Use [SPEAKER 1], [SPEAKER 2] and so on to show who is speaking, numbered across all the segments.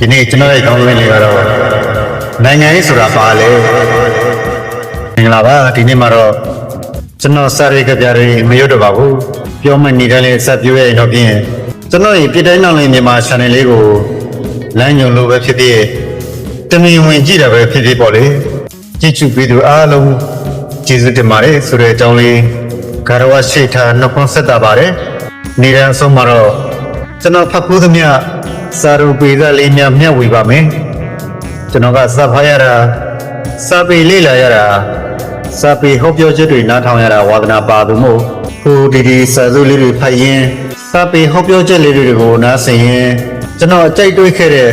[SPEAKER 1] ဒီနေ့ကျွန်တော်ရဲ့ကောင်းဝင်လေးကတော့နိုင်ငံရေးဆိုတာပါလေမင်္ဂလာပါဒီနေ့မှာတော့ကျွန်တော်စာရေးကြပြတွေမရွတ်တော့ပါဘူးပြောမှနေတယ်လေဆက်ပြောရရင်တော့ဖြင့်ကျွန်တော်ရဲ့ပြည်တိုင်းနောက်လေးမြန်မာ channel လေးကိုလမ်းညွန်လို့ပဲဖြစ်ဖြစ်တမင်ဝင်ကြည့်တာပဲဖြစ်ဖြစ်ပေါ့လေကြည့်ချူပြီးသူအားလုံးကျေးဇူးတင်ပါတယ်ဆိုတဲ့အကြောင်းလေးဂါရဝရှိထားနှုတ်ခွန်းဆက်တာပါတယ်နေရန်အဆုံးမှာတော့ကျွန်တော်ဖတ်ဖို့သမျှ စာရူပေကလေးများမျှဝေပါမယ်ကျွန်တော်ကစဖတ်ရတာစာပေလေ့လာရတာစာပေဟောပြောချက်တွေနားထောင်ရတာဝါသနာပါသူမို့ဟိုဒီဒီစာစုလေးတွေဖတ်ရင်စာပေဟောပြောချက်လေးတွေကိုနားဆင်ရင်ကျွန်တော်အကြိုက်တွေးခဲ့တဲ့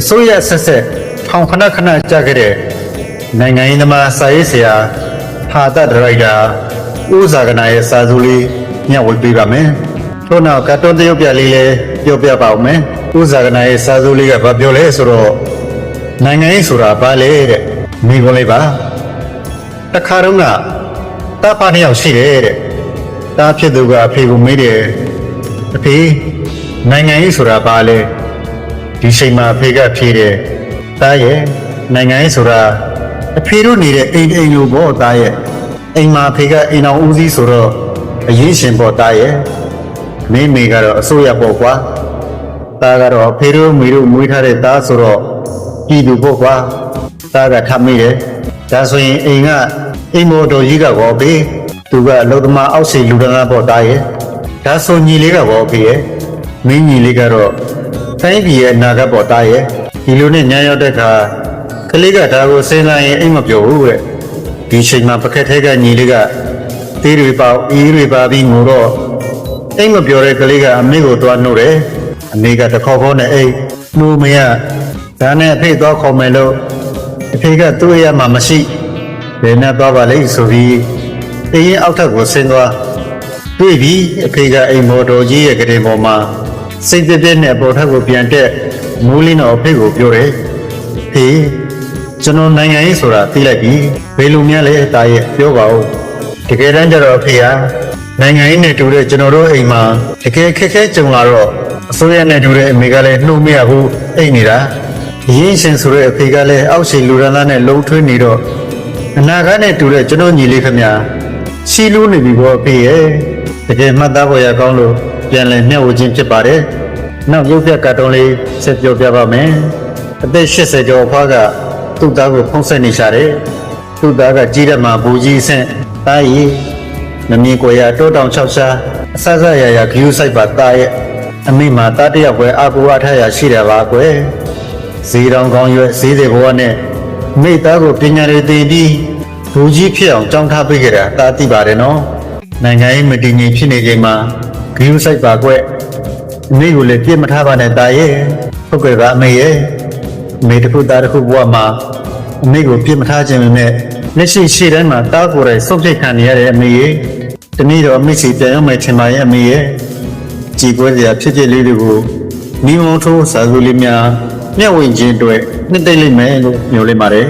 [SPEAKER 1] အစိုးရဆက်ဆက်ထောင်ခဏခဏကြာခဲ့တဲ့နိုင်ငံရေးသမားစာရေးဆရာဟာတဒရိုက်တာဦးဇာကနာရဲ့စာစုလေးညှဝေပေးပါမယ်။ထို့နောက်ကတ်တွန်းတရုပ်ပြလေးလည်းပြောပြပါဦးမယ်။ ဦးဇာကနာရဲ့စာစုလေးကဘာပြောလဲဆိုတော့နိုင်ငံရေးဆိုတာဘာလဲတဲ့။မိခွန်းလေးပါ။တခါတော့ကတာဖာနှစ်ယောက်ရှိတယ်တဲ့။တာဖြစ်သူကအဖေကိုမေးတယ်။အဖေနိုင်ငံရေးဆိုတာဘာလဲ။ဒီချိန်မှာအဖေကဖြေတယ်။တားရဲ့နိုင်ငံရေးဆိုတာအဖေတို့နေတဲ့အိမ်အိမ်လိုပေါ့သားရဲ့အိမ်မှာအဖေကအိမ်အောင်ဦးစီးဆိုတော့အရင်ရှင်ပေါ့သားရဲ့မိမိကတော့အစိုးရပေါ့ကွာ သားကတော့အဖေတို့မိတို့မွေးထားတဲ့သားဆိုတော့ပြည်သူပေါ့ကွာသားကထပ်မိတယ်ဒါဆိုရင်အိမ်ကအိမ်မော်တော်ကြီးကကောဘေးသူကအလုသမားအောက်စီလူတန်းသားပေါ့သားရဲ့ဒါဆိုညီလေးကကောဘေးရဲ့မင်းညီလေးကတော့တိုင်းပြည်ရဲ့အနာဂတ်ပေါ့သားရဲ့ဒီလိုနဲ့ညာရောက်တဲ့အခါကလေးကဒါကိုစဉ်းစားရင်အိမ်မပြောဘူးတဲ့ဒီချိန်မှာပကက်ထဲကညီလေးကသေးတွေပေါအေးတွေပါပြီးငိုတော့အိမ်မပြောတဲ့ကလေးကအမေကိုတွားနှုတ်တယ် အမေကတခေါက်ခေါက်နဲ့အိမ်နှိုးမရဒါနဲ့အဖေသွားခေါ်မယ်လို့အဖေကသူ့ရမှာမရှိဘယ်နဲ့သွားပါလိမ့်ဆိုပြီးအရင်အောက်ထပ်ကိုဆင်းသွားတွေ့ပြီအဖေကအိမ်မော်တော်ကြီးရဲ့ကလေးပေါ်မှာစိတ်ပြည့်ပြည့်နဲ့ပေါ်ထပ်ကိုပြန်တက်မူးလင်းတော့အဖေကိုပြောတယ်ဟေးကျွန်တော်နိုင်ငံရေးဆိုတာသိလိုက်ပြီဘယ်လိုများလဲတာရဲ့ပြောပါဦးတကယ်တမ်းကျတော့အဖေဟာနိုင်ငံရေးနဲ့တူတဲ့ကျွန်တော်တို့အိမ်မှာတကယ်ခက်ခဲကြုံလာတော့ အစိုးရနဲ့တူတဲ့အမေကလည်းနှုတ်မရဘူးအိတ်နေတာရင်းရှင်ဆိုတဲ့အဖေကလည်းအောက်ရှိလူရန်သားနဲ့လုံထွေးနေတော့အနာဂတ်နဲ့တူတဲ့ကျွန်တော်ညီလေးခင်ဗျာရှီလူးနေပြီပေါ့အဖေရဲ့တကယ်မှတ်သားဖို့ရကောင်းလို့ပြန်လည်မျှဝေခြင်းဖြစ်ပါတယ်နောက်ရုပ်ပြတ်ကတ်တုံးလေးဆက်ပြောပြပါမယ်အသက်80ကျော်အဖွားကသူ့သားကိုဖုံးဆက်နေရှာတယ်။သူ့သားကကြီးတဲ့မှာဘူကြီးဆင့်တားရီမမြင်ကိုရတိုးတောင်ချောက်ရှာအဆဆရရဂယူးဆိုင်ပါတားရဲ့ အမိမှာတားတယောက်ပဲအာကိုအထက်ရရှိတယ်ပါကွယ်။ဇီတောင်ကောင်းရွက်ဈေးတွေဘဝနဲ့မိသားကိုပညာတွေသင်ပြီးဘူကြီးဖြစ်အောင်ကြောင်းထားပေးကြတာတားသိပါတယ်နော်။နိုင်ငံရေးမတည်ငြိမ်ဖြစ်နေချိန်မှာဂယူးဆိုင်ပါကွယ်အမိကိုလည်းပြစ်မထားပါနဲ့တားရဲ့ဟုတ်ကဲ့ပါအမေရဲ့အမေတစ်ခုသားတစ်ခုဘဝမှာအမေကိုပြစ်မထားခြင်းနဲ့လက်ရှိရှေ့တိုင်းမှာတားကိုယ်တိုင်ဆုတ်ပြစ်ခံနေရတဲ့အမေရဲ့တနည်းတော့အမေစီပြန်ရောက်မယ်ထင်ပါရဲ့အမေရဲ့ ကြည်ပွဲစရာဖြစ်ဖြစ်လေးတွေကိုမိမုံထိုးစာစုလေးများမျှဝေခြင်းအတွက်နှစ်သိမ့်လိမ့်မယ်လို့ညွှန်လိုက်ပါတယ်